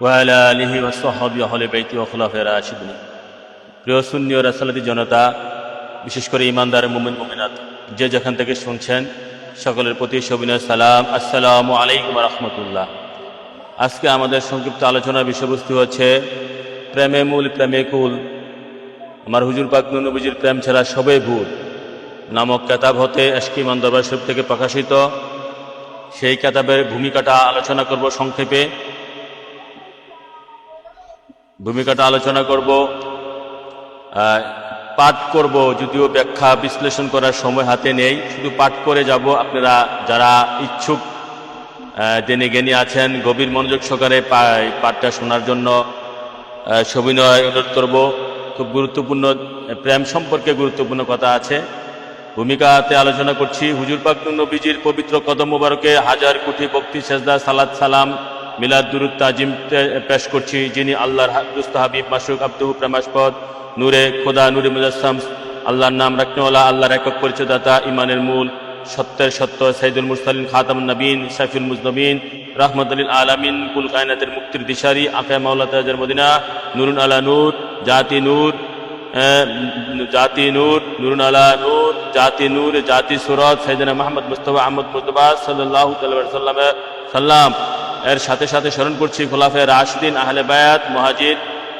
ওয়ালা আলিহি ওয়াসহাবি আহলে বাইতি ওয়া খুলাফায়ে রাশিদিন। প্রিয় সুন্নি ও জনতা, বিশেষ করে ইমানদার মুমিন মুমিনাত, যে যেখান থেকে শুনছেন, সকলের প্রতি সবিনয় সালাম। আসসালামু আলাইকুম রহমতুল্লাহ। আজকে আমাদের সংক্ষিপ্ত আলোচনার বিষয়বস্তু হচ্ছে প্রেমে মূল, প্রেমে কুল। আমার হুজুর পাক নবীজির প্রেম ছাড়া সবে ভুল। নামক কেতাব হতে এশকিমান দরবার শরীফ থেকে প্রকাশিত। সেই কেতাবের ভূমিকাটা আলোচনা করব সংক্ষেপে। ভূমিকাটা আলোচনা করব পাঠ করব, যদিও ব্যাখ্যা বিশ্লেষণ করার সময় হাতে নেই। শুধু পাঠ করে যাব। আপনারা যারা ইচ্ছুক জেনে জ্ঞানী আছেন, গভীর মনোযোগ সহকারে পাঠটা শোনার জন্য সবিনয় অনুরোধ করব। খুব গুরুত্বপূর্ণ, প্রেম সম্পর্কে গুরুত্বপূর্ণ কথা আছে। ভূমিকাতে আলোচনা করছি। হুজুর পাক নবীজির পবিত্র কদম মুবারকে হাজার কোটি ভক্তি, সেজদা, সালাত, সালাম, মিলাদ, দুরুদ, তাজিম পেশ করছি, যিনি আল্লাহর দুস্ত হাবিব মাসুক আব্দুহু প্রেমাসপদ, নূরে খোদা, নূরে মুজাসসাম, আল্লাহর নাম রাখনেওয়ালা, আল্লাহর একক পরিচয়দাতা, ইমানের মূল, সত্যের সত্য, সাইদুল মুরসালিন খাতাম নবীন সাইফুল মুজনবিন রহমতুল্লিল আলামিন, কুল কায়নাতের মুক্তির দিশারি আফে মাওলা তাজার মদিনা, নুরুন আলা নূর, জাতি নূর জাতি নূর নুরুন আলা নূর, জাতি নূর, জাতি সুরত সাইদিনা মোহাম্মদ মুস্তফা আহমদ মুস্তফা সাল্লাহ সাল্লাম সাল্লাম। এর সাথে সাথে স্মরণ করছি খোলাফে রাশদিন আহলে বায়াত মহাজিদ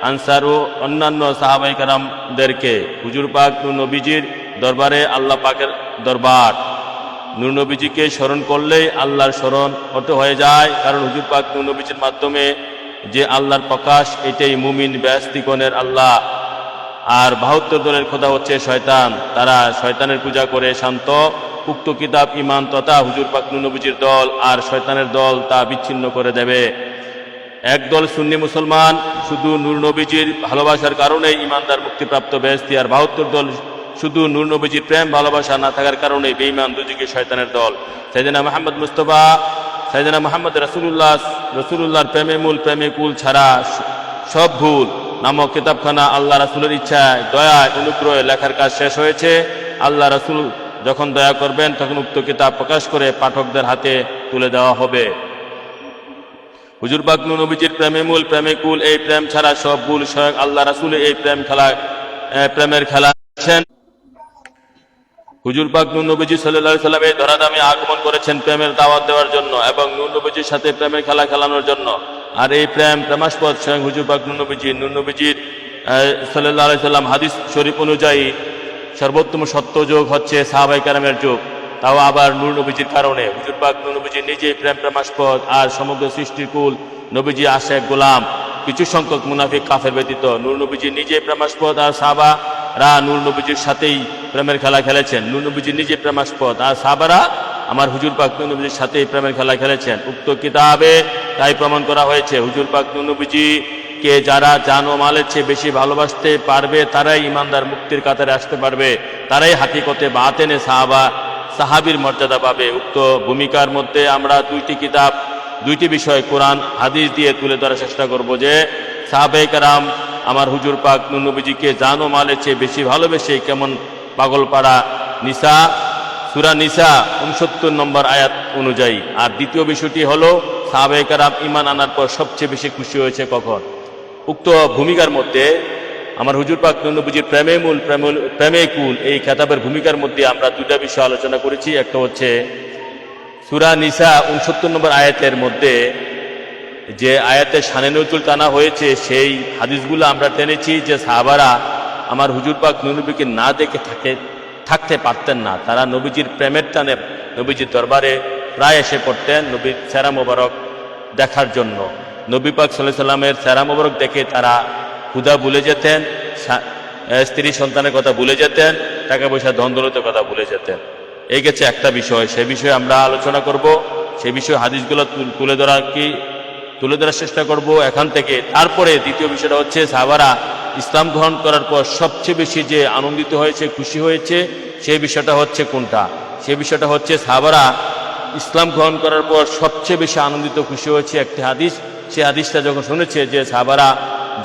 আনসার ও অন্যান্য সাহাবাই কারামদেরকে হুজুর পাক নবীজির দরবারে আল্লাহ পাকের দরবার। নূর নবীজিকে স্মরণ করলেই আল্লাহর স্মরণ হতে হয়ে যায়, কারণ হুজুর পাক নূর নবীজির মাধ্যমে যে আল্লাহর প্রকাশ, এটাই মুমিন ব্যস্তিকনের আল্লাহ। আর বাহাত্তর দলের খোদা হচ্ছে শয়তান। তারা শয়তানের পূজা করে শান্ত, উক্ত কিতাব ইমান তথা হুজুর পাক নূর নবীজির দল আর শয়তানের দল তা বিচ্ছিন্ন করে দেবে। একদল সুন্নি মুসলমান শুধু নূর নবীজির ভালোবাসার কারণে ইমানদার মুক্তিপ্রাপ্ত বেহস্তি আর বাহাত্তর দল শুধু নূর নবীজির প্রেম, ভালোবাসা না থাকার কারণে বেঈমান দুদিকে শয়তানের দল। সাইদিনা মোহাম্মদ মুস্তফা সাইদিনা মোহাম্মদ রসুল্লাহ রসুল্লাহর প্রেমে মূল, প্রেমে কুল ছাড়া সব ভুল। নামক কিতাবখানা আল্লাহ রাসুলের ইচ্ছায়, দয়ায়, অনুগ্রহে লেখার কাজ শেষ হয়েছে। আল্লাহ রাসুল যখন দয়া করবেন, তখন উক্ত কিতাব প্রকাশ করে পাঠকদের হাতে তুলে দেওয়া হবে। হুজুর বাগনু নবীজির প্রেমে মূল, প্রেমে কুল, এই প্রেম ছাড়া সব ভুল স্বয়ং আল্লাহ রাসুল এই প্রেম খেলা প্রেমের খেলা আছেন হুজুর পাক নবীজি এই ধরাধামে আগমন করেছেন প্রেমের দাওয়াত দেওয়ার জন্য এবং নূর নবীজির সাথে প্রেমের খেলা খেলানোর জন্য। আর এই প্রেম প্রেমাস্পদ স্বয়ং হুজুর পাক নূর সাল্লাহ সাল্লাম হাদিস শরীফ অনুযায়ী সর্বোত্তম সত্য যোগ হচ্ছে সাহাবাই কারামের যুগ। তাও আবার নূর নবীজির কারণে। হুজুর পাক নবীজি নিজেই প্রেম প্রেমাস্পদ আর সমগ্র সৃষ্টির কুল নবীজি আশেক গোলাম। কিছু সংখ্যক মুনাফিক কাফের ব্যতীত নূর নবীজি নিজেই প্রেমাস্পদ আর সাহাবা রা নূর নবীজির সাথেই প্রেমের খেলা খেলেছেন। নূর নবীজি নিজে প্রেমাস্পদ আর সাহাবারা আমার হুজুর পাক নবীজির সাথেই প্রেমের খেলা খেলেছেন। উক্ত কিতাবে তাই প্রমাণ করা হয়েছে, হুজুর পাক নবীজি কে যারা জান ও মালের চেয়ে বেশি ভালোবাসতে পারবে, তারাই ইমানদার মুক্তির কাতারে আসতে পারবে, তারাই হাকিকতে বাতেনে সাহাবা, সাহাবির মর্যাদা পাবে। উক্ত ভূমিকার মধ্যে আমরা দুইটি কিতাব, দুইটি বিষয় কোরআন, হাদিস দিয়ে তুলে ধরার চেষ্টা করব যে, সাহাবে কারাম আমার হুজুর পাক নবীজিকে জান ও মালের চেয়ে বেশি ভালোবেসে কেমন পাগলপাড়া নিসা সুরা নিসা উনসত্তর নম্বর আয়াত অনুযায়ী। আর দ্বিতীয় বিষয়টি হলো সাহাবে কারাম ইমান আনার পর সবচেয়ে বেশি খুশি হয়েছে কখন? উক্ত ভূমিকার মধ্যে আমার হুজুর পাক নবীজির প্রেমে মূল, প্রেমে- কুল এই খেতাবের ভূমিকার মধ্যে আমরা দুইটা বিষয় আলোচনা করেছি। একটা হচ্ছে সুরা নিসা উনসত্তর নম্বর আয়াতের মধ্যে যে আয়াতে সানে নজরুল টানা হয়েছে, সেই হাদিসগুলো আমরা টেনেছি যে সাহাবারা আমার হুজুর পাক নবীকে না দেখে থাকে থাকতে পারতেন না। তারা নবীজির প্রেমের টানে নবীজির দরবারে প্রায় এসে পড়তেন নবীর সেরা মোবারক দেখার জন্য। নবী পাক সাল্লাহ সাল্লামের সেরা মোবারক দেখে তারা ক্ষুধা ভুলে যেতেন স্ত্রী সন্তানের কথা ভুলে যেতেন, টাকা পয়সা ধন দৌলতের কথা ভুলে যেতেন। এই গেছে একটা বিষয়, সে বিষয়ে আমরা আলোচনা করব, সে বিষয়ে হাদিসগুলো তুল- তুলে ধরা কি তুলে ধরার চেষ্টা করব এখান থেকে। তারপরে দ্বিতীয় বিষয়টা হচ্ছে সাহাবারা ইসলাম গ্রহণ করার পর সবচেয়ে বেশি যে আনন্দিত হয়েছে, খুশি হয়েছে, সেই বিষয়টা হচ্ছে কোনটা? সে বিষয়টা হচ্ছে সাহাবারা ইসলাম গ্রহণ করার পর সবচেয়ে বেশি আনন্দিত, খুশি হয়েছে একটি হাদিস। সেই হাদিসটা যখন শুনেছে যে সাহাবারা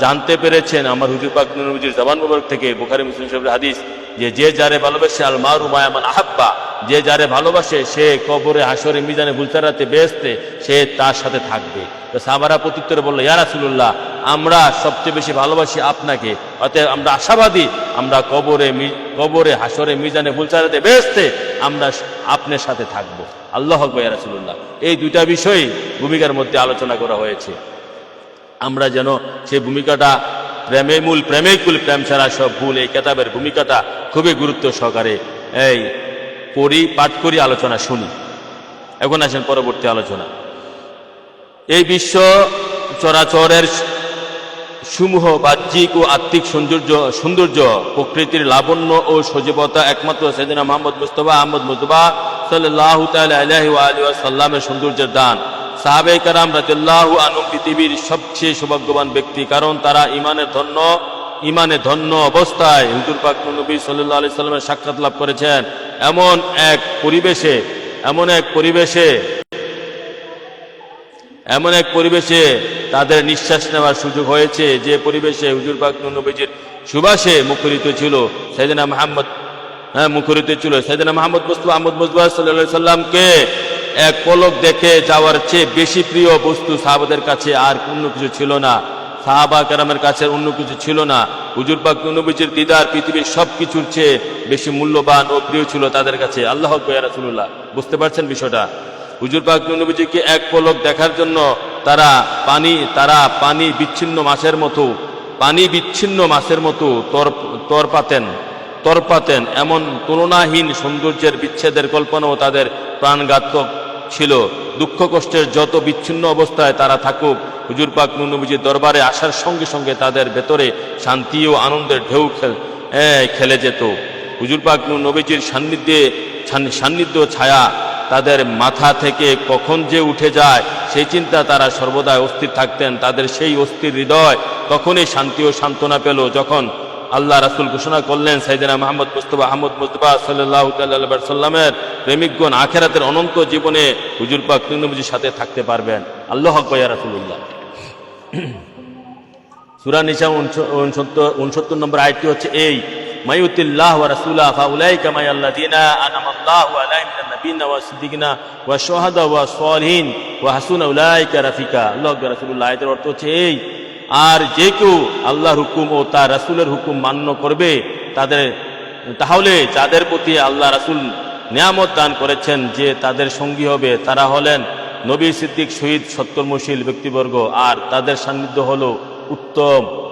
জানতে পেরেছেন, আমার হুজুর পাক নবীজির জবান মোবারক থেকে, বুখারী, মুসলিম সাহেবের হাদিস যে যে যারে ভালোবাসে আল মারু মায়ামান আহাব্বা যে যারে ভালোবাসে, সে কবরে হাসরে মিজানে বুলতারাতে বেসতে সে তার সাথে থাকবে। তো সাহাবারা প্রত্যুত্তরে বলল, ইয়া রাসূলুল্লাহ, আমরা সবচেয়ে বেশি ভালোবাসি আপনাকে। অতএব আমরা আশাবাদী, আমরা কবরে কবরে হাসরে মিজানে বুলতারাতে বেসতে আমরা আপনার সাথে থাকব। আল্লাহ ইয়া রাসূলুল্লাহ। এই দুইটা বিষয় ভূমিকার মধ্যে আলোচনা করা হয়েছে। আমরা যেন সেই ভূমিকাটা প্রেমে মূল প্রেমে কুল, প্রেম ছাড়া সব ভুল, এই কেতাবের ভূমিকাটা খুবই গুরুত্ব সহকারে। এই পড়ি, পাঠ করি, আলোচনা শুনি। এখন আসেন পরবর্তী আলোচনা। এই বিশ্ব চরাচরের সমূহ বাহ্যিক ও আত্মিক সৌন্দর্য সৌন্দর্য প্রকৃতির লাবণ্য ও সজীবতা একমাত্র সেদিনা মোহাম্মদ মুস্তফা, আহমদ মুস্তফা সাল্লাহ সাল্লামের সৌন্দর্যের দান। সাহাবে কারাম রাজু আনু পৃথিবীর সবচেয়ে সৌভাগ্যবান ব্যক্তি, কারণ তারা ইমানের ধন্য ইমানে ধন্য অবস্থায় হুজুর পাক নবী সাল্লাহ আলি সাল্লামের সাক্ষাৎ লাভ করেছেন। এমন এক পরিবেশে, এমন এক পরিবেশে, এমন এক পরিবেশে তাদের নিঃশ্বাস নেওয়ার সুযোগ হয়েছে। যে পরিবেশে হুজুর পাক নবীজির সুবাসে মুখরিত ছিল, সেদিনা মাহমদ হ্যাঁ মুখরিত ছিল। সেদিনা মাহমদ মুস্তফা, আহমদ মুস্তফা সাল্লাহ সাল্লামকে এক পলক দেখে যাওয়ার চেয়ে বেশি প্রিয় বস্তু সাহাবাদের কাছে আর অন্য কিছু ছিল না। সাহাবা কেরামের কাছে অন্য কিছু ছিল না। হুজুর পাক নবীজির দিদার পৃথিবীর সব কিছুর চেয়ে বেশি মূল্যবান ও প্রিয় ছিল তাদের কাছে। আল্লাহ রাসুল্লাহ বুঝতে পারছেন বিষয়টা? হুজুর পাক নবীজিকে এক পলক দেখার জন্য তারা পানি তারা পানি বিচ্ছিন্ন মাছের মতো, পানি বিচ্ছিন্ন মাছের মতো তর তর পাতেন তর পাতেন এমন তুলনাহীন সৌন্দর্যের বিচ্ছেদের কল্পনাও তাদের প্রাণঘাতক ছিল, দুঃখ কষ্টের যত বিচ্ছিন্ন অবস্থায় তারা থাকুক, হুজুর পাক নবীজির দরবারে আসার সঙ্গে সঙ্গে তাদের ভেতরে শান্তি ও আনন্দের ঢেউ খেল খেলে যেত। হুজুর পাক নবীজির সান্নিধ্যে সান্নিধ্য ছায়া তাদের মাথা থেকে কখন যে উঠে যায়, সেই চিন্তা তারা সর্বদা অস্থির থাকতেন। তাদের সেই অস্থির হৃদয় তখনই শান্তি ও সান্ত্বনা পেল, যখন আল্লাহ রাসুল ঘোষণা করলেন সাইদিনা মোহাম্মদ মুস্তফা আহমদ মুস্তফা সাল্লাহ সাল্লামের প্রেমিকগণ আখেরাতের অনন্ত জীবনে হুজুর পাক নবীজির সাথে থাকতে পারবেন। আল্লাহ হকয়া রাসুল্লাহ সুরা নিশা উনসত্তর উনসত্তর নম্বর আয়টি হচ্ছে এই মায়ুতিল্লাহ ওয়া রাসূলা ফাউলাইকা মায়াল্লাযিনা আনামাল্লাহু আলাইহিম মিনান নাবিয়িনা ওয়া সিদ্দিকিনা ওয়া শুহাদা ওয়া সালিহিন ওয়া হাসুনা উলাইকা রাফিকা। আল্লাহ রাসূলুল্লাহ, আয়াতের অর্থ হচ্ছে এই আর যে কেউ আল্লাহর হুকুম ও তার রাসূলের হুকুম মান্য করবে, তাদের, তাহলে যাদের প্রতি আল্লাহ রাসুল নিয়ামত দান করেছেন যে তাদের সঙ্গী হবে, তারা হলেন নবী সিদ্দিক শহীদ সত্তরমশীল ব্যক্তিবর্গ। আর তাদের সান্নিধ্য হলো উত্তম,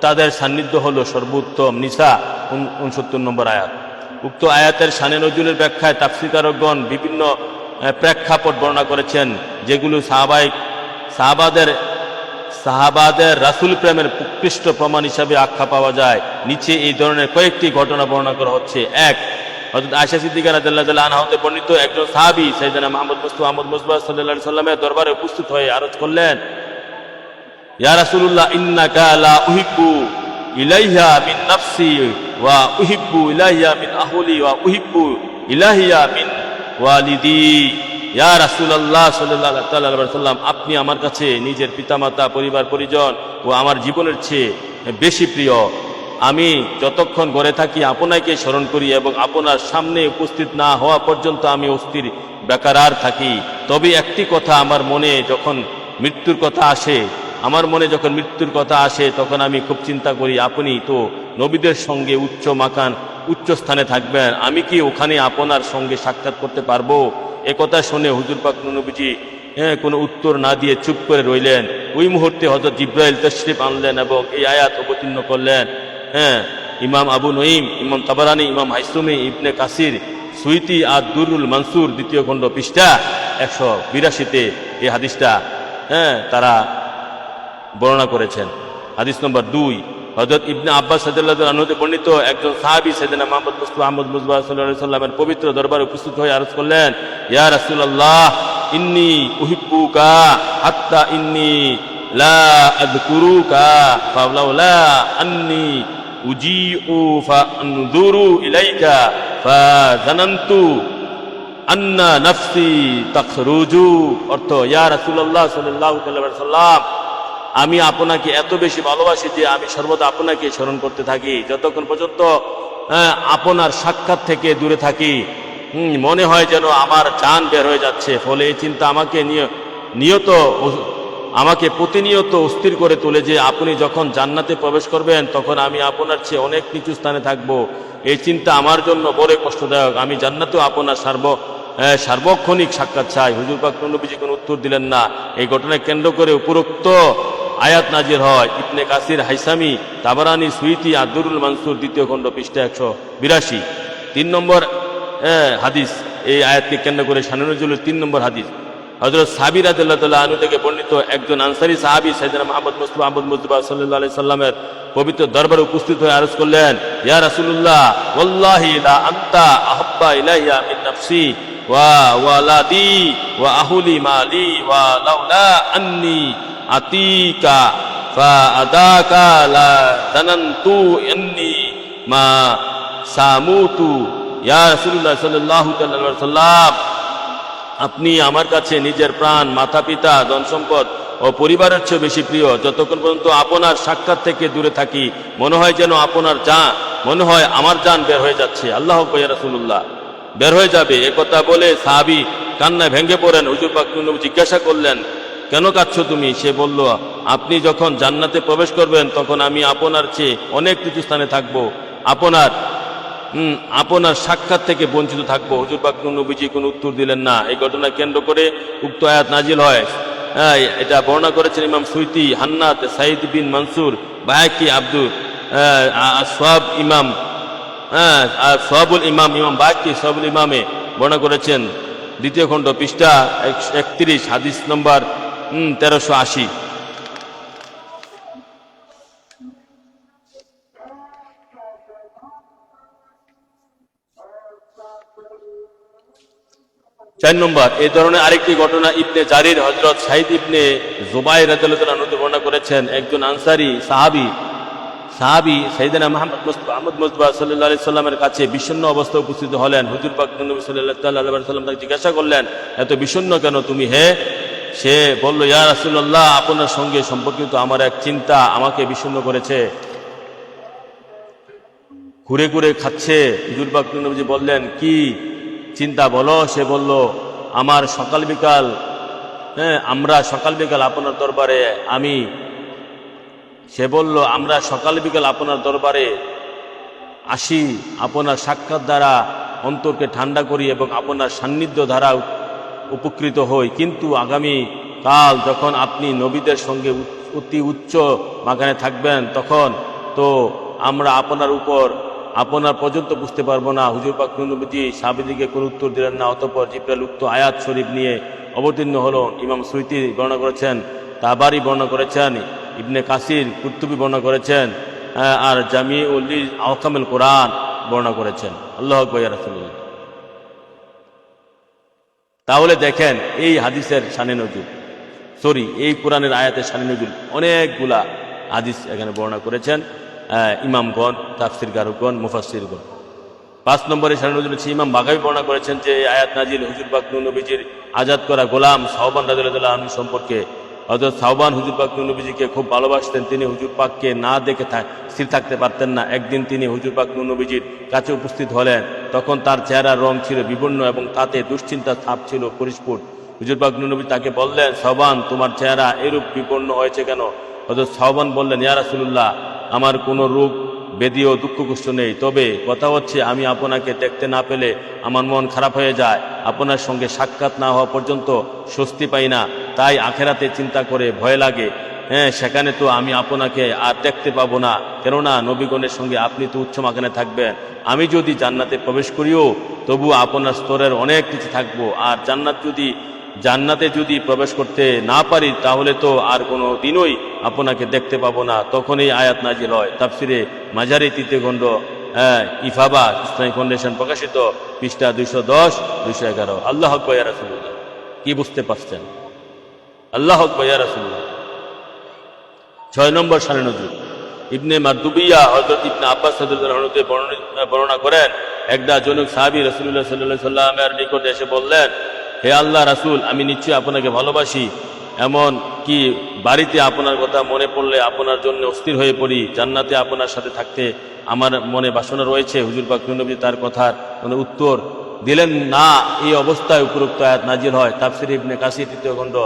তাদের সান্নিধ্য হলো সর্বোত্তম নিসা, উন- উনসত্তর নম্বর আয়াত। উক্ত আয়াতের সানে নজরুলের ব্যাখ্যায় তাফসিকারকগণ বিভিন্ন প্রেক্ষাপট বর্ণনা করেছেন, যেগুলো সাহাবাহিক সাহাবাদের সাহাবাদের রাসুল প্রেমের উৎকৃষ্ট প্রমাণ হিসাবে আখ্যা পাওয়া যায়। নিচে এই ধরনের কয়েকটি ঘটনা বর্ণনা করা হচ্ছে। এক বর্ণিত একজন দরবারে উপস্থিত হয়ে করলেন, ইয়া ইলাইহা মিন নাফসি ওয়া মিন আহলি ওয়া উহিব্বু ইলাইহা মিন ওয়ালিদি। ইয়া রাসূলুল্লাহ সাল্লাম আপনি আমার কাছে নিজের পিতামাতা, পরিবার, পরিজন ও আমার জীবনের চেয়ে বেশি প্রিয়। আমি যতক্ষণ ঘরে থাকি আপনাকে স্মরণ করি এবং আপনার সামনে উপস্থিত না হওয়া পর্যন্ত আমি অস্থির বেকারার থাকি। তবে একটি কথা আমার মনে যখন মৃত্যুর কথা আসে, আমার মনে যখন মৃত্যুর কথা আসে, তখন আমি খুব চিন্তা করি, আপনি তো নবীদের সঙ্গে উচ্চ মাকান, উচ্চ স্থানে থাকবেন, আমি কি ওখানে আপনার সঙ্গে সাক্ষাৎ করতে পারব? এ কথা শুনে হুজুর পাক নবীজি হ্যাঁ কোনো উত্তর না দিয়ে চুপ করে রইলেন। ওই মুহূর্তে হজরত জিব্রাইল তশরিফ আনলেন এবং এই আয়াত অবতীর্ণ করলেন। হ্যাঁ ইমাম আবু নঈম, ইমাম তাবারানি, ইমাম হাইসুমি, ইবনে কাসির, সুইতি আর দুরুল মানসুর দ্বিতীয় খণ্ড পৃষ্ঠা একশো বিরাশিতে এই হাদিসটা হ্যাঁ তারা বর্ণনা করেছেন। হাদিস নম্বর দুই হজরত ইবনে আব্বাস সাদাল্লাহ বর্ণিত একজন সাহাবি সেদিন মোহাম্মদ মুস্তফা আহমদ মুজবা সাল্লাহ সাল্লামের পবিত্র দরবারে উপস্থিত হয়ে আরজ করলেন, ইয়া রাসূলুল্লাহ, ইন্নি উহিব্বুকা হাত্তা ইন্নি তখরুজু। অর্থ, ইয়া সাল্লাল্লাহু আমি আপনাকে এত বেশি ভালোবাসি যে আমি সর্বদা আপনাকে স্মরণ করতে থাকি। যতক্ষণ পর্যন্ত হ্যাঁ, আপনার সাক্ষাৎ থেকে দূরে থাকি মনে হয় যেন আমার চান বের হয়ে যাচ্ছে। ফলে এই চিন্তা আমাকে নিয়ে- নিয়ত আমাকে প্রতিনিয়ত অস্থির করে তোলে যে আপনি যখন জান্নাতে প্রবেশ করবেন তখন আমি আপনার চেয়ে অনেক নিচু স্থানে থাকব। এই চিন্তা আমার জন্য বড় কষ্টদায়ক। আমি জান্নাতেও আপনার সার্ব সার্বক্ষণিক সাক্ষাৎ চাই। হুজুর পাক নবীজি কোনো উত্তর দিলেন না। এই ঘটনায় কেন্দ্র করে উপরোক্ত আয়াত নাজির হয়। ইবনে কাসির হাইসামি, তাবারানি, সুইতি আদুরুল মানসুর দ্বিতীয় খণ্ড পৃষ্ঠা একশো বিরাশি। তিন নম্বর হাদিস। এই আয়াতকে কেন্দ্র করে শানুরুজুলের তিন নম্বর হাদিস। হজরত সাবির আদুল্লাহ তাল্লাহ আনু থেকে বর্ণিত একজন আনসারি সাহাবি সাইদানা মাহমদ মুস্তফা আহমদ মুস্তফা সাল্লাহ সাল্লামের পবিত্র দরবারে উপস্থিত হয়ে আরজ করলেন, ইয়া রাসুল্লাহ ওয়াল্লাহি লা আনতা আহাব্বা ইলাইয়া মিন নাফসি, ওয়া ওয়ালাদি, ওয়া আহুলি মালি, ওয়া লাউলা আন্নি আতিকা, ফা আদাকা লা তানান্তু আন্নি মা সামুতু। ইয়া রাসূলুল্লাহ সাল্লাল্লাহু আলাইহি ওয়াসাল্লাম, আপনি আমার কাছে নিজের প্রাণ, মাতা পিতা, ধন সম্পদ ও পরিবারের চেয়ে বেশি প্রিয়। যতক্ষণ পর্যন্ত আপনার সাক্ষাৎ থেকে দূরে থাকি, মনে হয় যেন আপনার যা মনে হয় আমার জান বের হয়ে যাচ্ছে। আল্লাহ রাসুল্লাহ বের হয়ে যাবে। একথা বলে সাহাবি কান্নায় ভেঙে পড়েন। হুজুর পাক জিজ্ঞাসা করলেন কেন কাঁদছ তুমি? সে বলল, আপনি যখন জান্নাতে প্রবেশ করবেন, তখন আমি আপনার চেয়ে অনেক কিছু স্থানে থাকব। আপনার আপনার সাক্ষাৎ থেকে বঞ্চিত থাকব। হুজুর পাক নবীজি কোনো উত্তর দিলেন না। এই ঘটনা কেন্দ্র করে উক্ত আয়াত নাজিল হয়। এটা বর্ণনা করেছেন ইমাম সুইতি, হান্নাত সাইদ বিন মানসুর বায়াকি আব্দুল সব ইমাম হ্যাঁ সবুল ইমাম ইমাম বায়াকি সবুল ইমামে বর্ণনা করেছেন। দ্বিতীয় খণ্ড পৃষ্ঠা একত্রিশ, হাদিস নম্বর তেরোশো আশি। চার নম্বর এই ধরনের আরেকটি ঘটনা ইবনে জারির হজরত সাহিদ ইবনে জুবাই রাজু বর্ণনা করেছেন। একজন আনসারি সাহাবি সাহাবি সাইদিনা মাহমদ আহমদ মুস্তফা সাল্লাহ সাল্লামের কাছে বিষণ্ণ অবস্থায় উপস্থিত হলেন। হুজুর পাক নবী সাল্লাহ সাল্লাম তাকে জিজ্ঞাসা করলেন, এত বিষণ্ণ কেন তুমি, হে সে বলল, ইয়া রাসুল্লাহ আপনার সঙ্গে সম্পর্কিত আমার এক চিন্তা আমাকে বিষণ্ণ করেছে। ঘুরে ঘুরে খাচ্ছে। হুজুর পাক বললেন, কি চিন্তা বলো? সে বলল, আমার সকাল বিকাল হ্যাঁ আমরা সকাল বিকাল আপনার দরবারে, আমি সে বলল, আমরা সকাল বিকাল আপনার দরবারে আসি, আপনার সাক্ষাৎ দ্বারা অন্তরকে ঠান্ডা করি এবং আপনার সান্নিধ্য দ্বারা উপকৃত হই। কিন্তু আগামী কাল যখন আপনি নবীদের সঙ্গে অতি উচ্চ বাগানে থাকবেন, তখন তো আমরা আপনার উপর, আপনার পর্যন্ত বুঝতে পারব না। হুজুর পাক নবীজি সাবিদিকে কোনো উত্তর দিলেন না, অতপর জিব্রাল উক্ত আয়াত শরীফ নিয়ে অবতীর্ণ হলো। ইমাম সুইতি বর্ণনা করেছেন, তাবারি বর্ণনা করেছেন, ইবনে কাসির কুর্তুবি বর্ণনা করেছেন আর জামি উল্লি আহকামুল কোরআন বর্ণনা করেছেন। আল্লাহ রাসুল্লাহ তাহলে দেখেন এই হাদিসের সানে নজুল। সরি এই কোরআনের আয়াতের সানে নজুল। অনেকগুলা হাদিস এখানে বর্ণনা করেছেন ইমামগণ তাফসির গারুগণ মুফাসিরগণ পাঁচ নম্বরে সানে নজুল হচ্ছে, ইমাম বাগাবি বর্ণনা করেছেন যে আয়াত নাজিল হুজুর বাকনু নবীজির আজাদ করা গোলাম সাহবান রাজুল্লাহ সম্পর্কে হজরত সাহবান হুজুর পাক নবীজিকে খুব ভালোবাসতেন, তিনি হুজুর পাককে না দেখে থাক- স্থির থাকতে পারতেন না। একদিন তিনি হুজুর পাক নবীজির কাছে উপস্থিত হলেন। তখন তার চেহারার রং ছিল বিবর্ণ এবং তাতে দুশ্চিন্তার ছাপ ছিল পরিস্ফুট। হুজুর পাক নবী তাকে বললেন সাহবান তোমার চেহারা এরূপ বিপন্ন হয়েছে কেন? হজরত সাহবান বললেন, ইয়া রাসূলুল্লাহ, আমার কোনো রূপ, বেদি ও দুঃখ কষ্ট নেই। তবে কথা হচ্ছে, আমি আপনাকে দেখতে না পেলে আমার মন খারাপ হয়ে যায়। আপনার সঙ্গে সাক্ষাৎ না হওয়া পর্যন্ত স্বস্তি পাই না। তাই আখেরাতে চিন্তা করে ভয় লাগে। হ্যাঁ সেখানে তো আমি আপনাকে আর দেখতে পাবো না। কেননা নবীগণের সঙ্গে আপনি তো উচ্চ মাকানে থাকবেন। আমি যদি জান্নাতে প্রবেশ করিও তবু আপনার স্তরের অনেক কিছু থাকব। আর জান্নাত যদি জান্নাতে যদি প্রবেশ করতে না পারি তাহলে তো আর কোনো দিনই আপনাকে দেখতে পাবো না। তখনই আয়াত নাজিল হয়। তাফসিরে মাঝারি তৃতীয় খণ্ড হ্যাঁ, ইফাবা ইসলামিক ফাউন্ডেশন প্রকাশিত পৃষ্ঠা দুইশো দশ দুইশো এগারো। আল্লাহ কি বুঝতে পারছেন? আল্লাহ রাসুল্লাহ ছয় নম্বর সানে নজরুল। ইবনে মারদুবিয়া হজরত ইবনে আব্বাস সাদুল্লাহতে বর্ণনা করেন একদা জনক সাহাবি রসুল্লাহ সাল্লাহ সাল্লামের নিকট এসে বললেন, হে আল্লাহ রাসূল, আমি নিশ্চয়ই আপনাকে ভালোবাসি। এমন কি বাড়িতে আপনার কথা মনে পড়লে আপনার জন্য অস্থির হয়ে পড়ি, জান্নাতে আপনার সাথে থাকতে আমার মনে বাসনা রয়েছে। হুজুর পাক তার কথার উত্তর দিলেন না। এই অবস্থায় উপরোক্ত আয়াত নাজির হয়। তাফসির ইবনে কাসি তৃতীয় খণ্ড।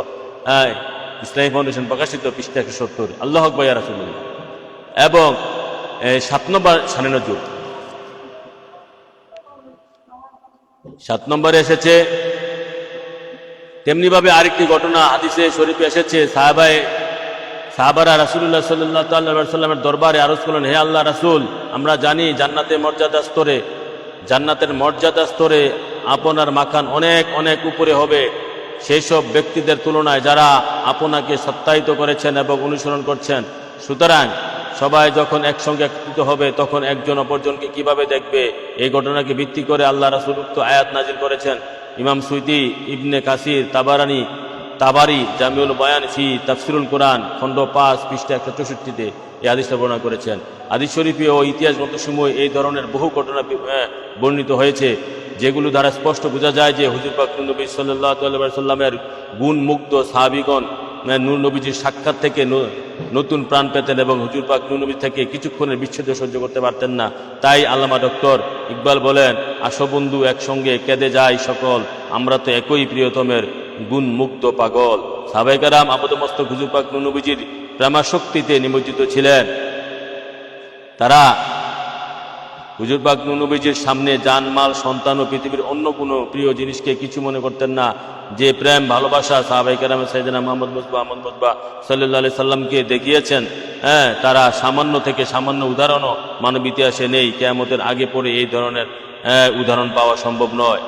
ইসলামী ফাউন্ডেশন প্রকাশিত পৃষ্ঠা একশো সত্তর। আল্লাহ আকবর রাসুল্লাহ এবং সাত নম্বর সানে নজুর সাত নম্বরে এসেছে, তেমনিভাবে আরেকটি ঘটনা হাদিসে শরীফে এসেছে, সাহাবায়, সাহাবারা রাসুল্লাহ সাল্লাহ সাল্লামের দরবারে আরজ করলেন, হে আল্লাহ রাসুল, আমরা জানি জান্নাতের মর্যাদা স্তরে, জান্নাতের মর্যাদা স্তরে আপনার মাখান অনেক অনেক উপরে হবে। সেই সব ব্যক্তিদের তুলনায় যারা আপনাকে সত্যায়িত করেছেন এবং অনুসরণ করছেন। সুতরাং সবাই যখন একসঙ্গে একত্রিত হবে, তখন একজন অপরজনকে কীভাবে দেখবে? এই ঘটনাকে ভিত্তি করে আল্লাহ রাসুল উক্ত আয়াত নাজির করেছেন। ইমাম সুইতি, ইবনে কাসির, তাবারানি, তাবারি, জামিউল বয়ান ফি তাফসিরুল কোরআন, খণ্ড পাঁচ, পৃষ্ঠা একশো চৌষট্টিতে এই আদিসটা বর্ণনা করেছেন। শরীফে ও ইতিহাস সময় এই ধরনের বহু ঘটনা বর্ণিত হয়েছে। যেগুলো দ্বারা স্পষ্ট বোঝা যায় যে হুজুর পাক নবী সাল্লাহ সাল্লামের গুণ মুক্ত সাহাবিগণ নূর নবীজির সাক্ষাৎ থেকে নতুন প্রাণ পেতেন এবং হুজুর পাক নবী থেকে কিছুক্ষণের বিচ্ছেদ সহ্য করতে পারতেন না। তাই আল্লামা ডক্টর ইকবাল বলেন, আসো বন্ধু, একসঙ্গে কেঁদে যায় সকল, আমরা তো একই প্রিয়তমের গুণ মুক্ত পাগল সাবেকারাম আপাতমস্ত হুজুর পাক নবীজির প্রেমাশক্তিতে নিমজ্জিত ছিলেন। তারা হুজুর পাক নবীজির সামনে জানমাল সন্তান ও পৃথিবীর অন্য কোনো প্রিয় জিনিসকে কিছু মনে করতেন না। যে প্রেম ভালোবাসা সাহাবাই কেরাম সাইদিনা মোহাম্মদ মুসবা আহমদ মুসবা সাল্লাহ সাল্লামকে দেখিয়েছেন হ্যাঁ তারা সামান্য থেকে সামান্য উদাহরণও মানব ইতিহাসে নেই। কেয়ামতের আগে পরে এই ধরনের হ্যাঁ, উদাহরণ পাওয়া সম্ভব নয়।